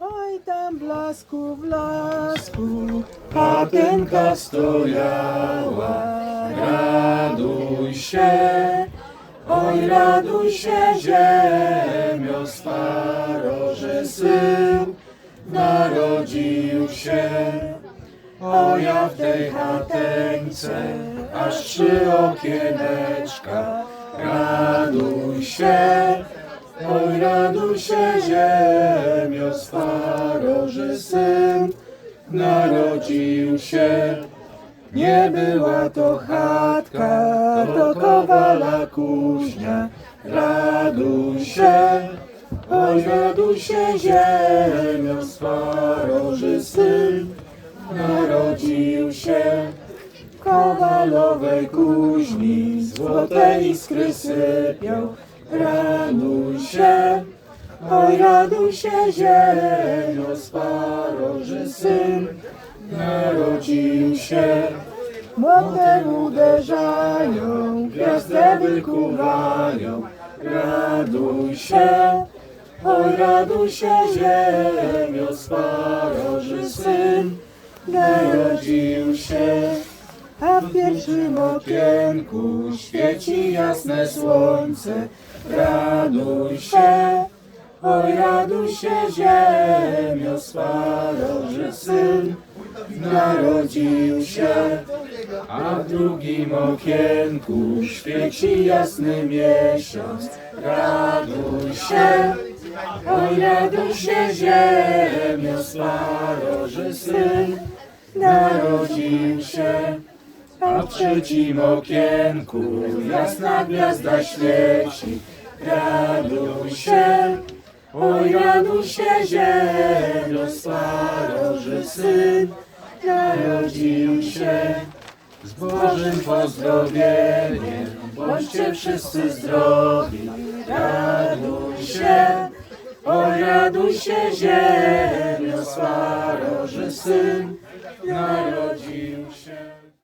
Oj tam blasku, blasku, patynka stojała. Raduj się, oj raduj się ziemio staro, syn narodził się. O ja w tej chateńce, aż trzy okieneczka. Raduj się, oj raduj się ziemio staro, że syn narodził się. Nie była to chatka, to kowala kuźnia. Raduj się, oj raduj się ziemio staro, że syn narodził się. Kowalowej kuźni złote iskry sypią. Raduj się, oj raduj się ziemio sparo, że syn narodził się. Młotem uderzają, gwiazdę wykuwają. Raduj się, oj raduj się ziemio sparo, że syn narodził się. A w pierwszym okienku świeci jasne słońce. Raduj się, oj raduj się ziemio że syn narodził się. A w drugim okienku świeci jasny miesiąc. Raduj się, oj raduj się ziemio że syn narodził się. W trzecim okienku jasna gwiazda świeci. Raduj się, oj raduj się ziemio że syn narodził się. Z Bożym pozdrowieniem bądźcie wszyscy zdrowi. Raduj się, oj raduj się ziemio że syn narodził